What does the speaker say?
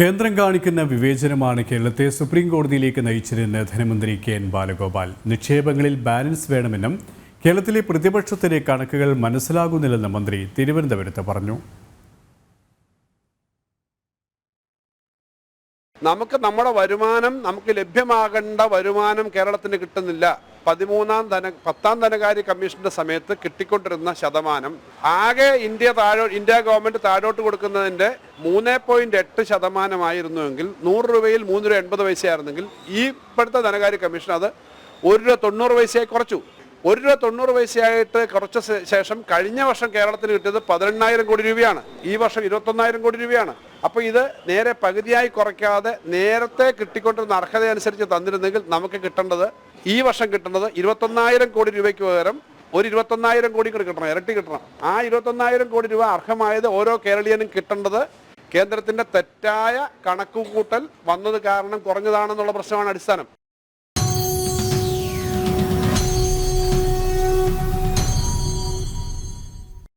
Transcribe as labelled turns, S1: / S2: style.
S1: കേന്ദ്രം കാണിക്കുന്ന വിവേചനമാണ് കേരളത്തെ സുപ്രീം കോടതിയിലേക്ക് നയിച്ചതെന്ന് ധനമന്ത്രി കെ എൻ ബാലഗോപാൽ. നിക്ഷേപങ്ങളിൽ ബാലൻസ് വേണമെന്നും കേരളത്തിലെ പ്രതിപക്ഷത്തിന്റെ കണക്കുകൾ മനസ്സിലാകുന്നില്ലെന്ന് മന്ത്രി തിരുവനന്തപുരത്ത് പറഞ്ഞു.
S2: നമുക്ക് നമ്മുടെ വരുമാനം നമുക്ക് ലഭ്യമാകേണ്ട വരുമാനം കേരളത്തിന് കിട്ടുന്നില്ല. പതിമൂന്നാം ധന പത്താം ധനകാര്യ കമ്മീഷന്റെ സമയത്ത് കിട്ടിക്കൊണ്ടിരുന്ന ശതമാനം ആകെ ഇന്ത്യ താഴോ ഇന്ത്യ ഗവൺമെന്റ് താഴോട്ട് കൊടുക്കുന്നതിന്റെ മൂന്ന് പോയിന്റ് എട്ട് ശതമാനമായിരുന്നുവെങ്കിൽ നൂറ് രൂപയിൽ മൂന്ന് രൂപ എൺപത് പൈസയായിരുന്നെങ്കിൽ ഈ ഇപ്പോഴത്തെ ധനകാര്യ കമ്മീഷൻ അത് ഒരു രൂപ തൊണ്ണൂറ് പൈസയായി കുറച്ചു. ഒരു രൂപ തൊണ്ണൂറ് പൈസയായിട്ട് കുറച്ച ശേഷം കഴിഞ്ഞ വർഷം കേരളത്തിന് കിട്ടിയത് പതിനെണ്ണായിരം കോടി രൂപയാണ്. ഈ വർഷം ഇരുപത്തൊന്നായിരം കോടി രൂപയാണ്. അപ്പോൾ ഇത് നേരെ പകുതിയായി കുറയ്ക്കാതെ നേരത്തെ കിട്ടിക്കൊണ്ടിരുന്ന അർഹത അനുസരിച്ച് തന്നിരുന്നെങ്കിൽ നമുക്ക് കിട്ടേണ്ടത് ഈ വർഷം കിട്ടുന്നത് ഇരുപത്തൊന്നായിരം കോടി രൂപയ്ക്ക് പകരം ഒരു ഇരുപത്തൊന്നായിരം കോടി കൂടി കിട്ടണം ഇരട്ടി കിട്ടണം. ആ ഇരുപത്തൊന്നായിരം കോടി രൂപ അർഹമായത് ഓരോ കേരളീയനും കിട്ടേണ്ടത് കേന്ദ്രത്തിന്റെ തെറ്റായ കണക്കുകൂട്ടൽ വന്നത് കാരണം കുറഞ്ഞതാണെന്നുള്ള പ്രശ്നമാണ് അടിസ്ഥാനം.